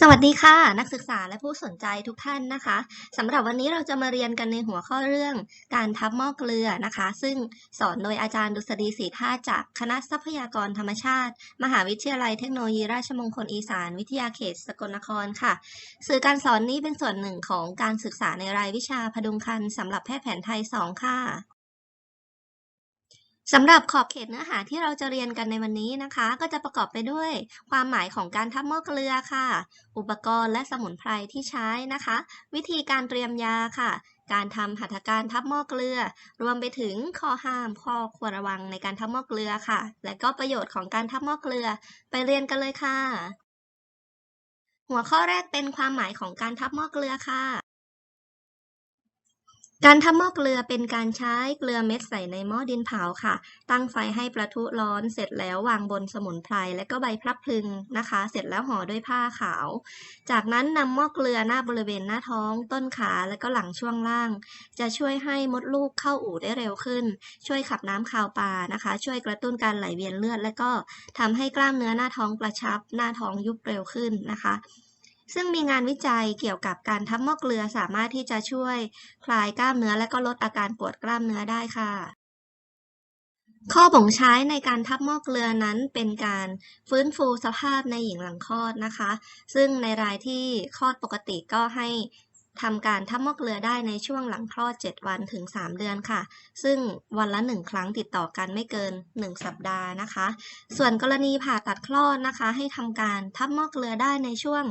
สวัสดีค่ะ นักศึกษาและผู้สนใจทุกท่านนะคะสำหรับวันนี้เราจะมาเรียนกันในหัวข้อเรื่องการทับหม้อเกลือนะคะ ซึ่งสอนโดยอาจารย์ดุษฎีศรีท่าตุจากคณะทรัพยากรธรรมชาติ มหาวิทยาลัยเทคโนโลยีราชมงคลอีสาน วิทยาเขตสกลนครค่ะ สื่อการสอนนี้เป็นส่วนหนึ่งของการศึกษาในรายวิชาพดุงครรภ์สำหรับแพทย์แผนไทย 2 ค่ะ สำหรับขอบเขตเนื้อหาที่เราจะเรียนกันในวันนี้นะคะ ก็จะประกอบไปด้วย ความหมายของการทับหม้อเกลือค่ะ อุปกรณ์และสมุนไพรที่ใช้นะคะ วิธีการเตรียมยาค่ะ การทำหัตถการทับหม้อเกลือ รวมไปถึงข้อห้าม ข้อควรระวังในการทับหม้อเกลือค่ะ และก็ประโยชน์ของการทับหม้อเกลือ ไปเรียนกันเลยค่ะ หัวข้อแรกเป็นความหมายของการทับหม้อเกลือค่ะ การทำหม้อเกลือเป็นการใช้เกลือเม็ดใส่ในหม้อดินเผาค่ะ ตั้งไฟให้ประทุร้อนเสร็จแล้ววางบนสมุนไพรและก็ใบพลับพลึงนะคะ เสร็จแล้วห่อด้วยผ้าขาว จากนั้นนำหม้อเกลือหน้าบริเวณหน้าท้อง ต้นขาและก็หลังช่วงล่าง จะช่วยให้มดลูกเข้าอู่ได้เร็วขึ้น ช่วยขับน้ำคาวปลานะคะ ช่วยกระตุ้นการไหลเวียนเลือด และก็ทำให้กล้ามเนื้อหน้าท้องกระชับ หน้าท้องยุบเร็วขึ้นนะคะ ซึ่งมีงานวิจัยเกี่ยวกับการทับหม้อเกลือสามารถที่จะช่วยคลายกล้ามเนื้อและก็ลดอาการปวดกล้ามเนื้อได้ค่ะ ข้อบ่งใช้ในการทับหม้อเกลือนั้นเป็นการฟื้นฟูสภาพในหญิงหลังคลอดนะคะ ซึ่งในรายที่คลอดปกติก็ให้ ทำการทับม้อเกลือได้ในช่วงหลังคลอด 7 วันถึง 3 เดือนค่ะ ซึ่งวันละ 1 ครั้งติดต่อกันไม่เกิน 1 สัปดาห์นะคะ ส่วนกรณีผ่าตัดคลอดนะคะ ให้ทำการทับม้อเกลือได้ในช่วง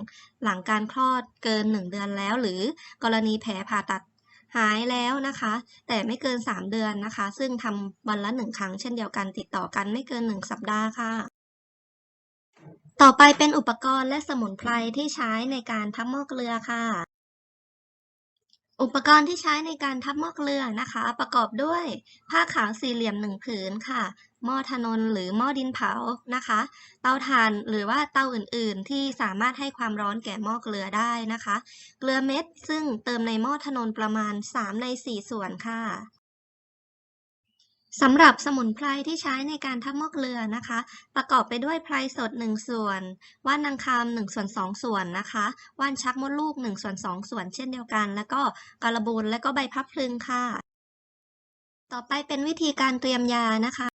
หลังการคลอดเกิน 1 เดือนแล้ว หรือกรณีแผลผ่าตัดหายแล้วนะคะ แต่ไม่เกิน 3 เดือนนะคะ ซึ่งทำวันละ 1 ครั้งเช่นเดียวกันติดต่อกันไม่เกิน 1 สัปดาห์ค่ะต่อไปเป็นอุปกรณ์และสมุนไพรที่ใช้ในการทับหม้อเกลือค่ะ อุปกรณ์ที่ใช้ในการทับหม้อเกลือนะคะ ประกอบด้วยผ้าขาวสี่เหลี่ยมหนึ่งผืนค่ะ หม้อถนนหรือหม้อดินเผานะคะ เตาถ่านหรือว่าเตาอื่นๆ ที่สามารถให้ความร้อนแก่หม้อเกลือได้นะคะ เกลือเม็ดซึ่งเติมในหม้อถนนประมาณ 3 ใน 4 ส่วนค่ะ สำหรับสมุนไพรที่ใช้ในการทับหม้อเกลือนะคะ ประกอบไปด้วยไพรสด 1 ส่วน ว่านนางคำ1ส่วน2 ส่วนนะคะ ว่านชักมดลูก 1 ส่วน2 ส่วนเช่นเดียวกัน แล้วก็กระบูลและก็ใบพับพลึงค่ะ ต่อไปเป็นวิธีการเตรียมยานะคะ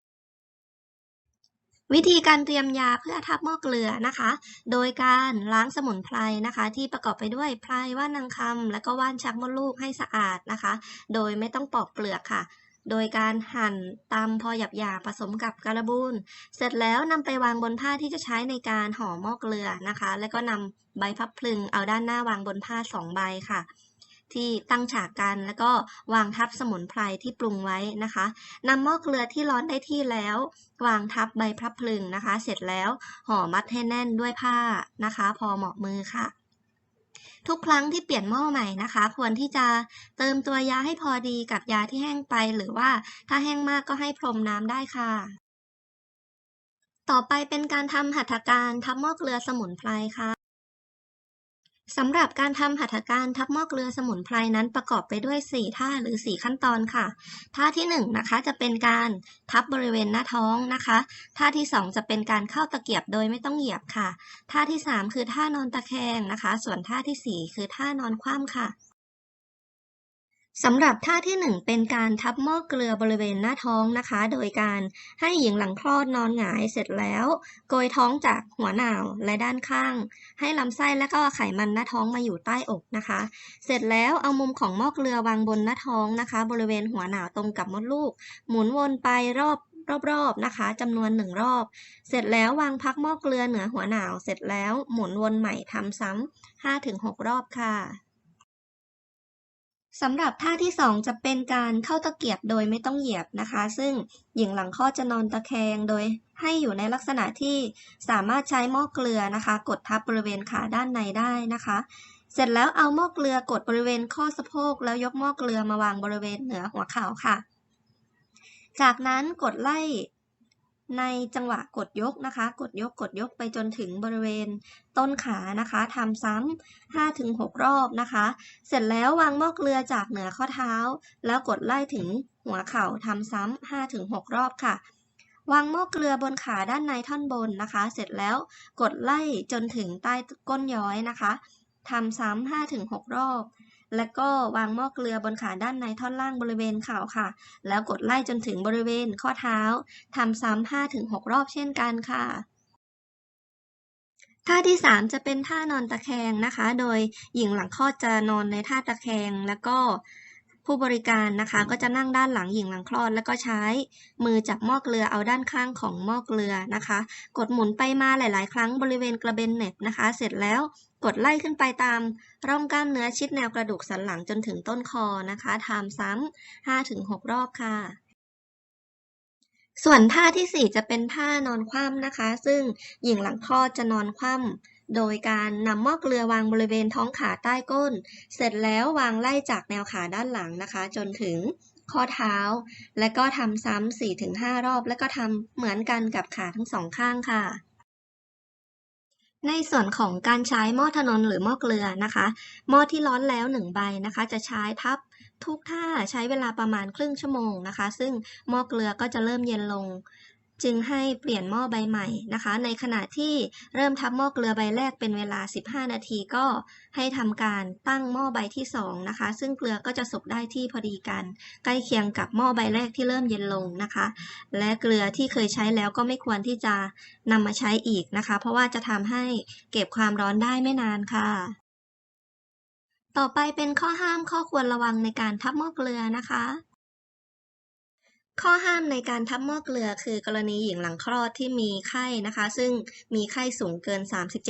วิธีการเตรียมยาเพื่อทับหม้อเกลือนะคะ โดยการล้างสมุนไพรนะคะ ที่ประกอบไปด้วยไพรว่านนางคำและก็ว่านชักมดลูกให้สะอาดนะคะ โดยไม่ต้องปอกเปลือกค่ะ โดยการหั่นตำพอหยาบๆผสมกับการบูนเสร็จแล้วนำไปวางบนผ้าที่จะใช้ในการห่อหม้อเกลือนะคะ แล้วก็นำใบพับพลึงเอาด้านหน้าวางบนผ้าสองใบค่ะ ที่ตั้งฉากกันแล้วก็วางทับสมุนไพรที่ปรุงไว้นะคะนำหม้อเกลือที่ร้อนได้ที่แล้ว วางทับใบพับพลึงนะคะ เสร็จแล้วห่อมัดให้แน่นด้วยผ้านะคะ พอเหมาะมือค่ะ ทุกครั้งที่เปลี่ยนหม้อใหม่นะคะ ควรที่จะเติมตัวยาให้พอดีกับยาที่แห้งไป หรือว่าถ้าแห้งมากก็ให้พรมน้ำได้ค่ะ ต่อไปเป็นการทำหัตถการทับหม้อเกลือสมุนไพรค่ะ สำหรับการทำหัตถการทับหม้อเกลือสมุนไพรนั้นประกอบไปด้วย 4 ท่าหรือ 4 ขั้นตอนค่ะ ท่าที่1นะคะจะเป็นการทับบริเวณหน้าท้องนะคะ ท่าที่ 2 จะเป็นการเข้าตะเกียบโดยไม่ต้องเหยียบค่ะ ท่าที่ 3 คือท่านอนตะแคงนะคะ ส่วนท่าทีสี่4 คือท่านอนคว่ำค่ะ สำหรับท่าที่ 1 เป็นการทับหม้อเกลือบริเวณหน้าท้องนะคะ โดยการให้หญิงหลังคลอดนอนหงายเสร็จแล้ว โกยท้องจากหัวหนาวและด้านข้าง ให้ลำไส้และก็ไขมันหน้าท้องมาอยู่ใต้อกนะคะ เสร็จแล้วเอามุมของหม้อเกลือวางบนหน้าท้องนะคะ บริเวณหัวหนาวตรงกับมดลูก หมุนวนไปรอบรอบๆนะคะจำนวนหนึ่งรอบ เสร็จแล้ววางพักหม้อเกลือเหนือหัวหนาวเสร็จแล้วหมุนวนใหม่ทำซ้ำ5-6 รอบค่ะ สำหรับท่าที่ 2 จะเป็นการเข้าตะเกียบโดยไม่ต้องเหยียบนะคะ ซึ่งหญิงหลังคลอจะนอนตะแคงโดยให้อยู่ในลักษณะที่สามารถใช้หม้อเกลือนะคะ กดทับบริเวณขาด้านในได้นะคะ เสร็จแล้วเอาหม้อเกลือกดบริเวณข้อสะโพก แล้วยกหม้อเกลือมาวางบริเวณเหนือหัวเข่าค่ะ จากนั้นกดไล่ ในจังหวะกดยกนะคะ กดยกกดยกไปจนถึงบริเวณต้นขานะคะทำซ้ำ5-6รอบนะคะ เสร็จแล้ววางหม้อเกลือจากเหนือข้อเท้า แล้วกดไล่ถึงหัวเข่าทำซ้ำ5-6รอบค่ะ วางหม้อเกลือบนขาด้านในท่อนบนนะคะ เสร็จแล้วกดไล่จนถึงใต้ก้นย้อยนะคะทำซ้ำห้าถึงหกรอบ แล้วก็วางหม้อเกลือบนขาด้านในท่อนล่างบริเวณเข่าค่ะ แล้วกดไล่จนถึงบริเวณข้อเท้าทำซ้ำห้าถึงหกรอบเช่นกันค่ะท่าที่ 3 จะเป็นท่านอนตะแคงนะคะ โดยหญิงหลังคลอดจะนอนในท่าตะแคงแล้วก็ ผู้บริการนะคะก็จะนั่งด้านหลังหญิงหลังคลอด แล้วก็ใช้มือจับหม้อเกลือเอาด้านข้างของหม้อเกลือนะคะ กดหมุนไปมาหลาย ๆ ครั้งบริเวณกระเบนเน็บนะคะ เสร็จแล้วกดไล่ขึ้นไปตามร่องกล้ามเนื้อชิดแนวกระดูกสันหลังจนถึงต้นคอนะคะทำซ้ำ5-6 รอบค่ะส่วนท่าที่ 4 จะเป็นท่านอนคว่ำนะคะ ซึ่งหญิงหลังคลอดจะนอนคว่ำ โดยการนำหม้อเกลือวางบริเวณท้องขาใต้ก้น เสร็จแล้ววางไล่จากแนวขาด้านหลังนะคะ จนถึงข้อเท้า และก็ทำซ้ำ4-5รอบ แล้วก็ทำเหมือนกันกับขาทั้งสองข้างค่ะ ในส่วนของการใช้หม้อถนนหรือหม้อเกลือนะคะ หม้อที่ร้อนแล้ว1ใบนะคะ จะใช้ทับทุกท่าใช้เวลาประมาณครึ่งชั่วโมงนะคะ ซึ่งหม้อเกลือก็จะเริ่มเย็นลง จึงให้เปลี่ยนหม้อใบใหม่นะคะ ในขณะที่เริ่มทับหม้อเกลือใบแรกเป็นเวลา 15 นาทีก็ให้ทำการตั้งหม้อใบที่ 2 นะคะ ซึ่งเกลือก็จะสุกได้ที่พอดีกัน ใกล้เคียงกับหม้อใบแรกที่เริ่มเย็นลงนะคะ และเกลือที่เคยใช้แล้วก็ไม่ควรที่จะนำมาใช้อีกนะคะ เพราะว่าจะทำให้เก็บความร้อนได้ไม่นานค่ะต่อไปเป็นข้อห้ามข้อควรระวังในการทับหม้อเกลือนะคะ ข้อห้ามในการทับหม้อเกลือคือกรณีหญิงหลังคลอดที่มีไข้นะคะ ซึ่งมีไข้สูงเกิน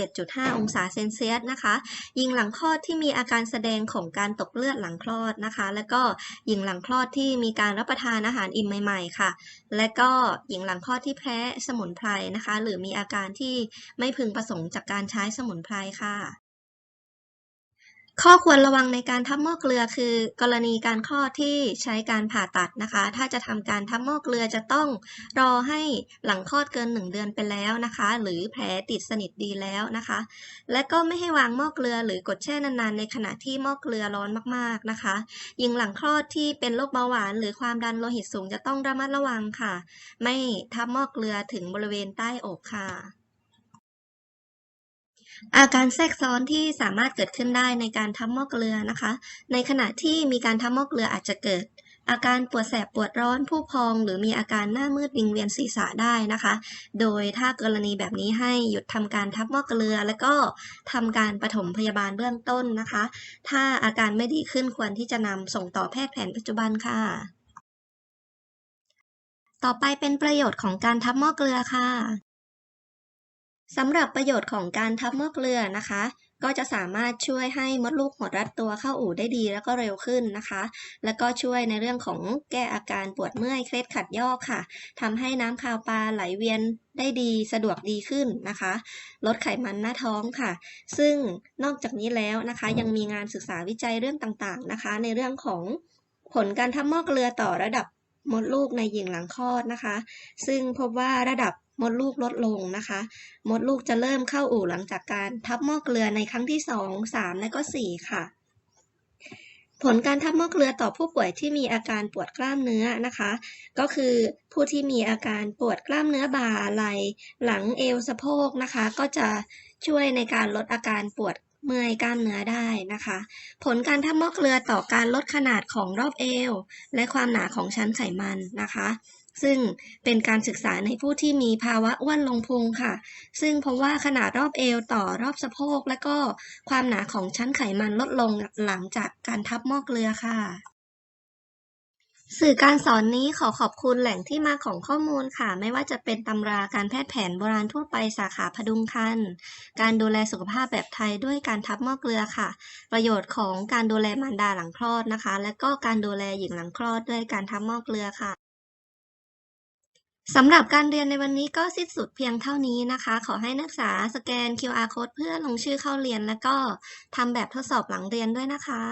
37.5 องศาเซนเซียสนะคะ หญิงหลังคลอดที่มีอาการแสดงของการตกเลือดหลังคลอดนะคะ และก็หญิงหลังคลอดที่มีการรับประทานอาหารอิ่มใหม่ ๆ ค่ะ และก็หญิงหลังคลอดที่แพ้สมุนไพรนะคะ หรือมีอาการที่ไม่พึงประสงค์จากการใช้สมุนไพรค่ะ ข้อควรระวังในการทับหม้อเกลือคือ กรณีการคลอดที่ใช้การผ่าตัดนะคะ ถ้าจะทำการทับหม้อเกลือจะต้องรอให้หลังคลอดเกิน 1 เดือนไปแล้วนะคะ หรือแผลติดสนิทดีแล้วนะคะ และก็ไม่ให้วางหม้อเกลือหรือกดแช่นานๆ ในขณะที่หม้อเกลือร้อนมากๆนะคะหญิงหลังคลอดที่เป็นโรคเบาหวาน หรือความดันโลหิตสูงจะต้องระมัดระวังค่ะ ไม่ทับหม้อเกลือถึงบริเวณใต้อกค่ะ อาการแทรกซ้อนที่สามารถเกิดขึ้นได้ในการทับหม้อเกลือนะคะ ในขณะที่มีการทับหม้อเกลืออาจจะเกิด อาการปวดแสบปวดร้อนผู้พอง หรือมีอาการหน้ามืดวิงเวียนศีรษะได้นะคะ โดยถ้ากรณีแบบนี้ให้หยุดทำการทับหม้อเกลือ แล้วก็ทำการปฐมพยาบาลเบื้องต้นนะคะ ถ้าอาการไม่ดีขึ้นควรที่จะนำส่งต่อแพทย์แผนปัจจุบันค่ะ ต่อไปเป็นประโยชน์ของการทับหม้อเกลือค่ะ สำหรับประโยชน์ของการทับหม้อเกลือนะคะ ก็จะสามารถช่วยให้มดลูกหดรัดตัวเข้าอู่ได้ดีแล้วก็เร็วขึ้นนะคะ แล้วก็ช่วยในเรื่องของแก้อาการปวดเมื่อยเคล็ดขัดยอกค่ะทำให้น้ำคาวปลาไหลเวียนได้ดีสะดวกดีขึ้นนะคะ ลดไขมันหน้าท้องค่ะ ซึ่งนอกจากนี้แล้วนะคะ ยังมีงานศึกษาวิจัยเรื่องต่างๆนะคะ ในเรื่องของผลการทับม้อเกลือต่อระดับมดลูกในหญิงหลังคลอดนะคะ ซึ่งพบว่าระดับ มดลูกลดลงนะคะ มดลูกจะเริ่มเข้าอู่หลังจากการทับหม้อเกลือในครั้งที่ 2 3 และก็ 4 ค่ะ ผลการทับหม้อเกลือต่อผู้ป่วยที่มีอาการปวดกล้ามเนื้อนะคะ ก็คือผู้ที่มีอาการปวดกล้ามเนื้อบ่าไหล่หลังเอวสะโพกนะคะ ก็จะช่วยในการลดอาการปวดเมื่อยกล้ามเนื้อได้นะคะ ผลการทับหม้อเกลือต่อการลดขนาดของรอบเอว และความหนาของชั้นไขมันนะคะ ซึ่งเป็นการศึกษาในผู้ที่มีภาวะอ้วนลงพุงค่ะ ซึ่งพบว่าขนาดรอบเอวต่อรอบสะโพก และก็ความหนาของชั้นไขมันลดลงหลังจากการทับหม้อเกลือค่ะ สื่อการสอนนี้ขอขอบคุณแหล่งที่มาของข้อมูลค่ะ ไม่ว่าจะเป็นตำราการแพทย์แผนโบราณทั่วไปสาขาพดุงครรภ์การดูแลสุขภาพแบบไทยด้วยการทับหม้อเกลือค่ะ ประโยชน์ของการดูแลมารดาหลังคลอดนะคะ และก็การดูแลหญิงหลังคลอดด้วยการทับหม้อเกลือค่ะ สำหรับการเรียนในวันนี้ก็สิ้นสุดเพียงเท่านี้นะคะ ขอให้นักศึกษาสแกน QR code เพื่อลงชื่อเข้าเรียน แล้วก็ทำแบบทดสอบหลังเรียนด้วยนะคะ